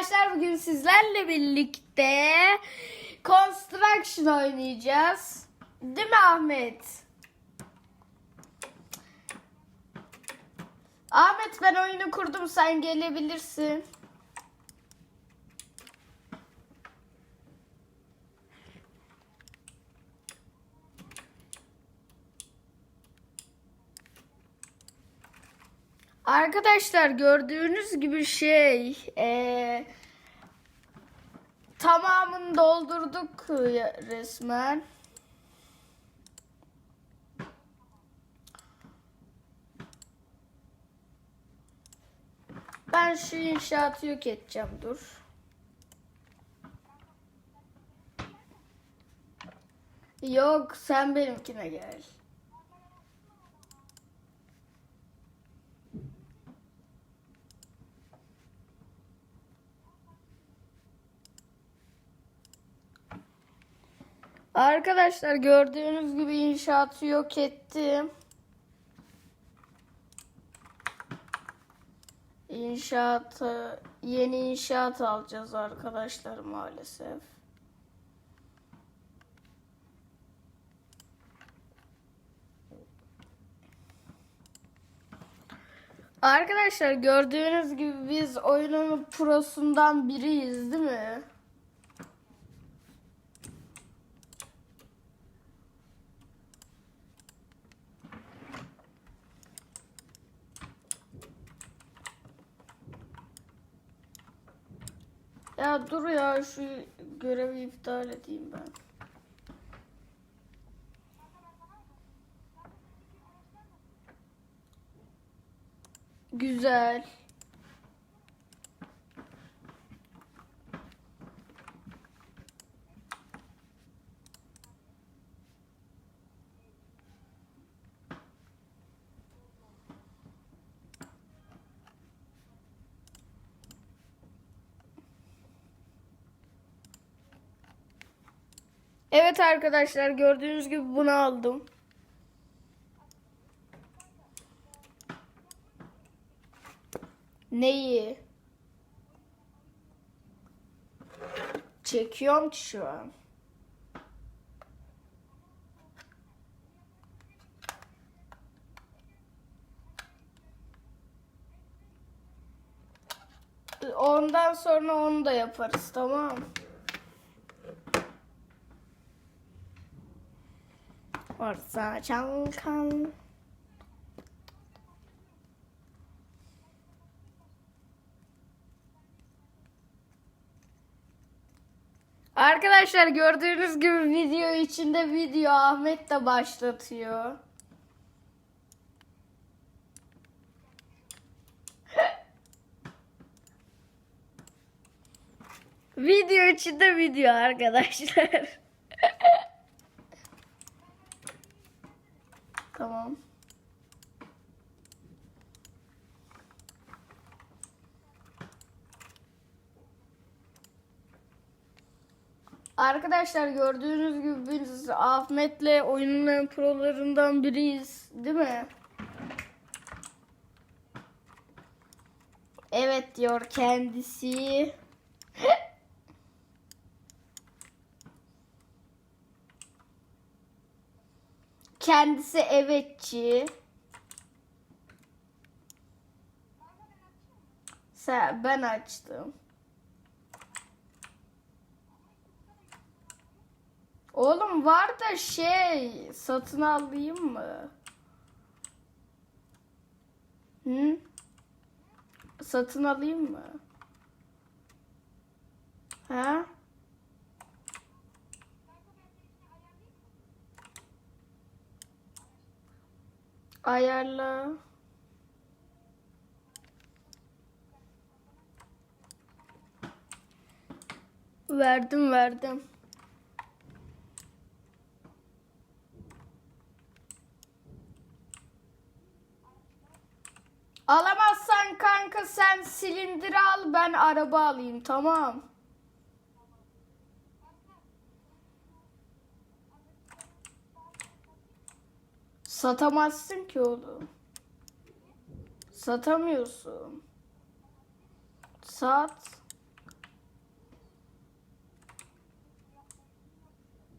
arkadaşlar bugün sizlerle birlikte Construction oynayacağız. Değil mi Ahmet? Ahmet ben oyunu kurdum sen gelebilirsin. Arkadaşlar gördüğünüz gibi şey eee, tamamını doldurduk resmen. Ben şu inşaatı yok edeceğim dur. Yok sen benimkine gel. Arkadaşlar gördüğünüz gibi inşaatı yok ettim. İnşaatı yeni inşaat alacağız arkadaşlar maalesef. Arkadaşlar gördüğünüz gibi biz oyunun prosundan biriyiz değil mi? Ya dur ya şu görevi iptal edeyim ben. Güzel. Evet arkadaşlar gördüğünüz gibi bunu aldım. Neyi? Çekiyorum ki şu an. Ondan sonra onu da yaparız tamam. Orta Çankan. Arkadaşlar gördüğünüz gibi video içinde video Ahmet de başlatıyor. video içinde video arkadaşlar. Tamam. Arkadaşlar gördüğünüz gibi biz Ahmet'le oyunun prolarından biriyiz. Değil mi? Evet diyor kendisi. Kendisi evetçi. Sen, ben açtım. Oğlum var da şey satın alayım mı? Hı? Satın alayım mı? Ha? Ayarla. Verdim verdim. Alamazsan kanka sen silindir al ben araba alayım tamam. Satamazsın ki oğlum. Satamıyorsun. Sat.